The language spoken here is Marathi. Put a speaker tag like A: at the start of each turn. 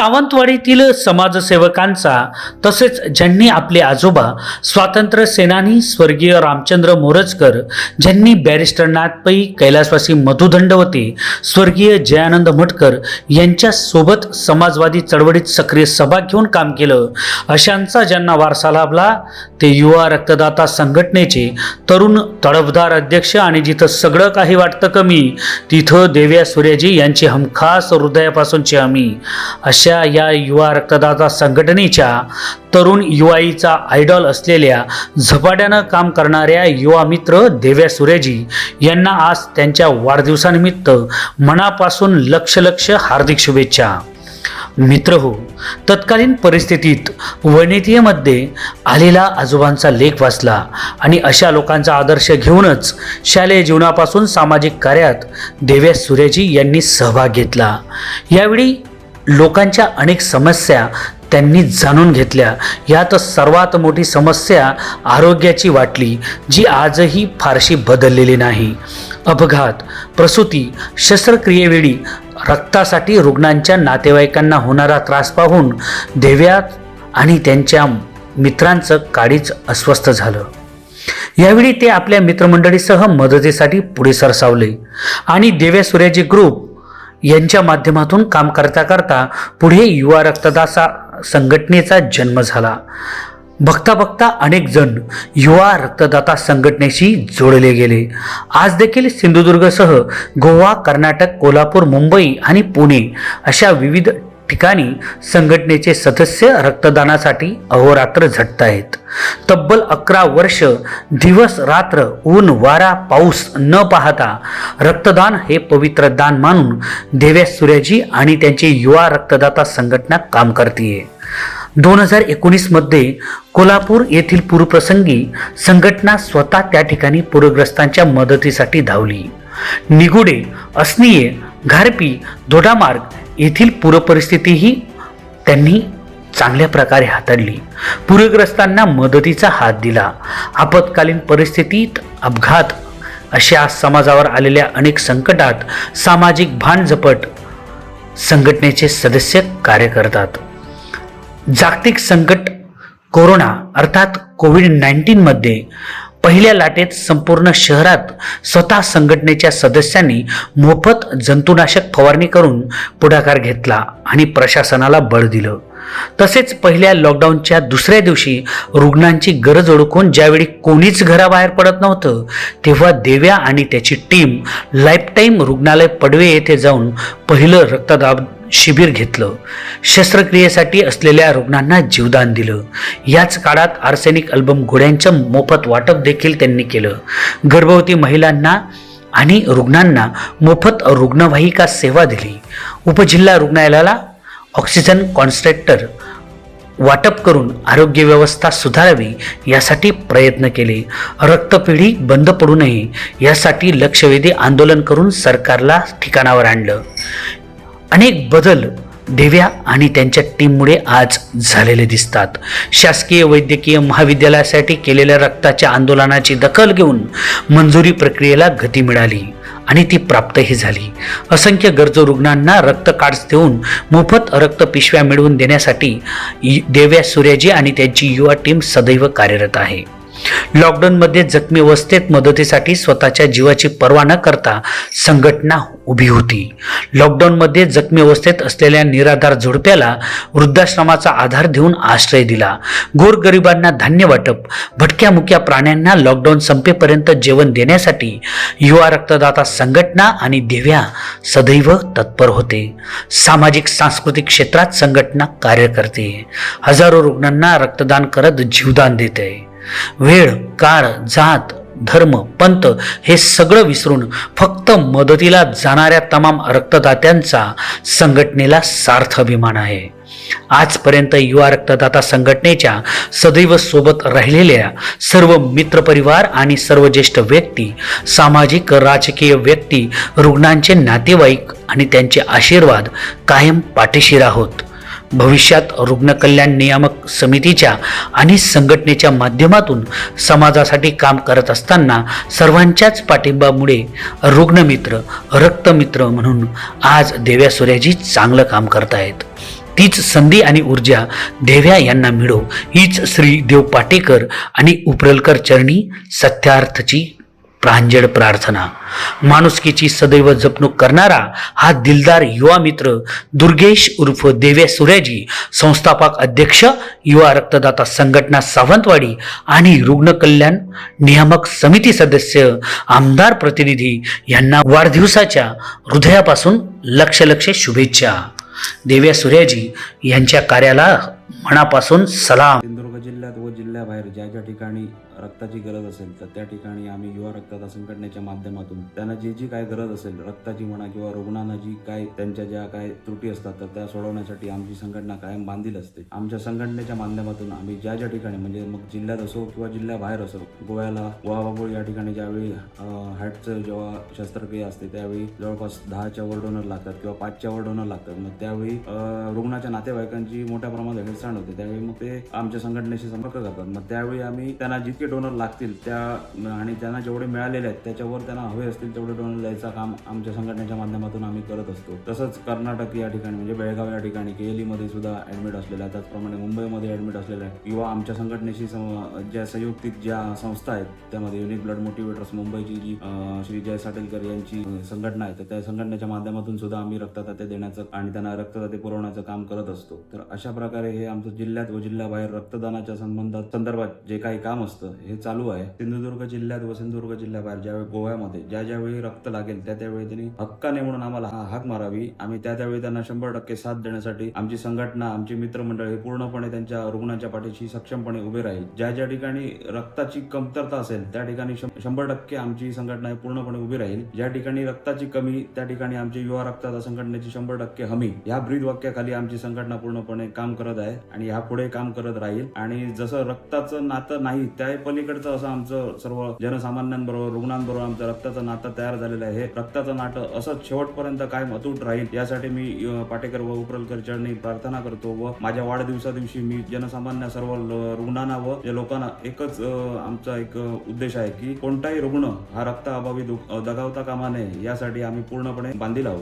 A: सावंतवाडीतील समाजसेवकांचा तसेच ज्यांनी आपले आजोबा स्वातंत्र्य सेनानी स्वर्गीय रामचंद्र मोरजकर ज्यांनी बॅरिस्टर नाथपै कैलासवासी मधुदंडवते स्वर्गीय जयानंद मटकर यांच्यासोबत समाजवादी चळवळीत सक्रिय सभा घेऊन काम केलं. अशांचा ज्यांना वारसा लाभला ते युवा रक्तदाता संघटनेचे तरुण तडफदार अध्यक्ष आणि जिथं सगळं काही वाटतं कमी तिथं देव्या सूर्याजी यांची हमखास हृदयापासूनची हमी अशा या युवा रक्तदाता संघटनेच्या तरुण युवाईचा आयडॉल असलेल्या झपाट्यानं काम करणाऱ्या युवा मित्र देव्या सूर्याजी यांना आज त्यांच्या वाढदिवसानिमित्त मनापासून लक्ष लक्ष हार्दिक शुभेच्छा. मित्र हो तत्कालीन परिस्थितीत वैनेतीयमध्ये आलेला आजोबांचा लेख वाचला आणि अशा लोकांचा आदर्श घेऊनच शालेय जीवनापासून सामाजिक कार्यात देव्या सूर्याजी यांनी सहभाग घेतला. यावेळी लोकांच्या अनेक समस्या त्यांनी जाणून घेतल्या. यात सर्वात मोठी समस्या आरोग्याची वाटली जी आजही फारशी बदललेली नाही. अपघात प्रसूती शस्त्रक्रियेवेळी रक्तासाठी रुग्णांच्या नातेवाईकांना होणारा त्रास पाहून देव्यात आणि त्यांच्या मित्रांचं काळीच अस्वस्थ झालं. यावेळी ते आपल्या मित्रमंडळीसह मदतीसाठी पुढे सरसावले आणि देव्या सूर्याजी ग्रुप यांच्या माध्यमातून काम करता करता पुढे युवा रक्तदासा संघटनेचा जन्म झाला. बघता बघता अनेक जण युवा रक्तदाता संघटनेशी जोडले गेले. आज देखील सिंधुदुर्गसह गोवा कर्नाटक कोल्हापूर मुंबई आणि पुणे अशा विविध ठिकाणी संघटनेचे सदस्य रक्तदानासाठी अहोरात्र झटत आहेत तब्बल अकरा वर्ष दिवस रात्र ऊन वारा पाऊस न पाहता रक्तदान हे पवित्र दान मानून देव्या सूर्याजी आणि त्यांची युवा रक्तदाता संघटना काम करते दोन हजार एकोणीसमध्ये कोल्हापूर येथील पूरप्रसंगी संघटना स्वतः त्या ठिकाणी पूरग्रस्तांच्या मदतीसाठी धावली. निगुडे असनीये घारपी दोडामार्ग येथील पूरपरिस्थितीही त्यांनी चांगल्या प्रकारे हाताळली. पूरग्रस्तांना मदतीचा हात दिला. आपत्कालीन परिस्थितीत अपघात अशा समाजावर आलेल्या अनेक संकटात सामाजिक भान झपट संघटनेचे सदस्य कार्य करतात. जागतिक संकट कोरोना अर्थात कोविड नाईन्टीनमध्ये पहिल्या लाटेत संपूर्ण शहरात स्वतः संघटनेच्या सदस्यांनी मोफत जंतुनाशक फवारणी करून पुढाकार घेतला आणि प्रशासनाला बळ दिलं. तसेच पहिल्या लॉकडाऊनच्या दुसऱ्या दिवशी रुग्णांची गरज ओळखून ज्यावेळी कोणीच घराबाहेर पडत नव्हतं तेव्हा देव्या आणि त्याची टीम लाईफटाईम रुग्णालय पडवे येथे जाऊन पहिलं रक्तदाब शिबिर घेतलं. शस्त्रक्रियेसाठी असलेल्या रुग्णांना जीवदान दिलं. याच काळात आर्सेनिक अल्बम गोळ्यांचं मोफत वाटप देखील त्यांनी केलं. गर्भवती महिलांना आणि रुग्णांना मोफत रुग्णवाहिका सेवा दिली. उपजिल्हा रुग्णालयाला ऑक्सिजन कॉन्स्ट्रेक्टर वाटप करून आरोग्य व्यवस्था सुधारावी यासाठी प्रयत्न केले. रक्तपिढी बंद पडू नये यासाठी लक्षवेधी आंदोलन करून सरकारला ठिकाणावर आणलं. अनेक बदल देव्या आणि त्यांच्या टीममुळे आज झालेले दिसतात. शासकीय वैद्यकीय महाविद्यालयासाठी केलेल्या रक्ताच्या आंदोलनाची दखल घेऊन मंजुरी प्रक्रियेला गती मिळाली आणि ती प्राप्तही झाली. असंख्य गरजू रुग्णांना रक्त कार्ड्स देऊन मोफत रक्त पिशव्या मिळवून देण्यासाठी देव्या सूर्याजी आणि त्यांची युवा टीम सदैव कार्यरत आहे. लॉकडाऊनमध्ये जखमी अवस्थेत मदतीसाठी स्वतःच्या जीवाची पर्वा न करता संघटना उभी होती. लॉकडाऊनमध्ये जखमी अवस्थेत असलेल्या निराधार जोडप्याला वृद्धाश्रमाचा आधार देऊन आश्रय दिला. गोरगरिबांना धान्य वाटप भटक्या मुक्या प्राण्यांना लॉकडाऊन संपेपर्यंत जेवण देण्यासाठी युवा रक्तदाता संघटना आणि देव्या सदैव तत्पर होते. सामाजिक सांस्कृतिक क्षेत्रात संघटना कार्य करते हजारो रुग्णांना रक्तदान करत जीवदान देते. वेळ काळ जात धर्म पंथ हे सगळं विसरून फक्त मदतीला जाणाऱ्या तमाम रक्तदात्यांचा संघटनेला सार्थ अभिमान आहे. आजपर्यंत युवा रक्तदाता संघटनेच्या सदैव सोबत राहिलेल्या सर्व मित्रपरिवार आणि सर्व ज्येष्ठ व्यक्ती सामाजिक राजकीय व्यक्ती रुग्णांचे नातेवाईक आणि त्यांचे आशीर्वाद कायम पाठीशीर आहोत भविष्यात रुग्ण कल्याण नियामक समितीच्या आणि संघटनेच्या माध्यमातून समाजासाठी काम करत असताना सर्वांच्याच पाठिंबामुळे रुग्णमित्र रक्तमित्र म्हणून आज देव्या सूर्याजी चांगलं काम करत आहेत तीच संधी आणि ऊर्जा देव्या यांना मिळो हीच श्री देव पाटेकर आणि उपरलकर चरणी सत्यार्थची प्रांजळ प्रार्थना. माणुसकीची सदैव जपणूक करणारा हा दिलदार युवा मित्र दुर्गेश उर्फ देव्या सूर्याजी संस्थापक अध्यक्ष युवा रक्तदाता संघटना सावंतवाडी आणि रुग्ण कल्याण नियामक समिती सदस्य आमदार प्रतिनिधी यांना वाढदिवसाच्या हृदयापासून लक्ष लक्ष शुभेच्छा. देव्या सूर्याजी यांच्या कार्याला मनापासून सलाम.
B: जिल्ह्यात व जिल्ह्याबाहेर ज्या ज्या ठिकाणी रक्ताची गरज असेल तर त्या ठिकाणी आम्ही युवा रक्तदान संघटनेच्या माध्यमातून त्यांना जी जी काय गरज असेल रक्ताची म्हणा किंवा रुग्णांना जी काय त्यांच्या ज्या काय त्रुटी असतात तर त्या सोडवण्यासाठी आमची संघटना कायम बांधील असते. आमच्या संघटनेच्या माध्यमातून आम्ही ज्या ज्या ठिकाणी म्हणजे मग जिल्ह्यात असो किंवा जिल्ह्याबाहेर असो गोव्याला वाबाबोळ या ठिकाणी ज्यावेळी हार्टचं जेव्हा शस्त्रक्रिया असते त्यावेळी जवळपास दहाच्या वर डोनर लागतात किंवा पाचच्या वर डोनर लागतात. मग त्यावेळी रुग्णाच्या नातेवाईकांची मोठ्या प्रमाणात हेळसांड होते. त्यावेळी मग ते आमच्या संघटना संघटनेशी संपर्क करतात. मग त्यावेळी आम्ही त्यांना जितके डोनर लागतील त्या आणि त्यांना जेवढे मिळालेले आहेत त्याच्यावर त्यांना हवे असतील तेवढे डोनर द्यायचं काम आमच्या संघटनेच्या माध्यमातून आम्ही करत असतो. तसंच कर्नाटक या ठिकाणी म्हणजे बेळगाव या ठिकाणी केएलई मध्ये सुद्धा ऍडमिट असलेला आहे त्याचप्रमाणे मुंबईमध्ये ऍडमिट असलेल्या किंवा आमच्या संघटनेशी ज्या संयुक्तिक ज्या संस्था आहेत त्यामध्ये युनिक ब्लड मोटिवेटर्स मुंबईची जी श्री जय साटेलकर यांची संघटना आहे तर त्या संघटनेच्या माध्यमातून सुद्धा आम्ही रक्तदाते देण्याचं आणि त्यांना रक्तदाते पुरवण्याचं काम करत असतो. तर अशा प्रकारे हे आमचं जिल्ह्यात व जिल्ह्याबाहेर रक्तदानाच्या संबंधात संदर्भात जे काही काम असतं हे चालू आहे. सिंधुदुर्ग जिल्ह्यात व सिंधुदुर्ग जिल्ह्याबाहेर ज्यावेळी गोव्यामध्ये ज्या ज्यावेळी रक्त लागेल त्या त्यावेळी त्यांनी हक्काने म्हणून आम्हाला हा हाक मारावी. आम्ही त्या त्यावेळी त्यांना शंभर टक्के साथ देण्यासाठी आमची संघटना आमची मित्रमंडळ हे पूर्णपणे त्यांच्या रुग्णांच्या पाठीशी सक्षमपणे उभे राहील. ज्या ज्या ठिकाणी रक्ताची कमतरता असेल त्या ठिकाणी शंभर टक्के आमची संघटना पूर्णपणे उभी राहील. ज्या ठिकाणी रक्ताची कमी त्या ठिकाणी आमची युवा रक्ताचा संघटनेची शंभर टक्के हमी. या ब्रीद वाक्याखाली आमची संघटना पूर्णपणे काम करत आहे आणि ह्या पुढे काम करत राहील आणि आणि जसं रक्ताचं नातं नाही त्या पलीकडचं असं आमचं सर्व जनसामान्यांबरोबर रुग्णांबरोबर आमचं रक्ताचं नातं तयार झालेलं आहे. हे रक्ताचं नातं असंच शेवटपर्यंत कायम अतूट राहील यासाठी मी पाटेकर व उपरलकर चरणी प्रार्थना करतो व माझ्या वाढदिवसा दिवशी मी जनसामान्य सर्व रुग्णांना व या लोकांना एकच आमचा एक उद्देश आहे की कोणताही रुग्ण हा रक्ताअभावी अभावी दगावता कामा नये यासाठी आम्ही पूर्णपणे बांधील आहोत.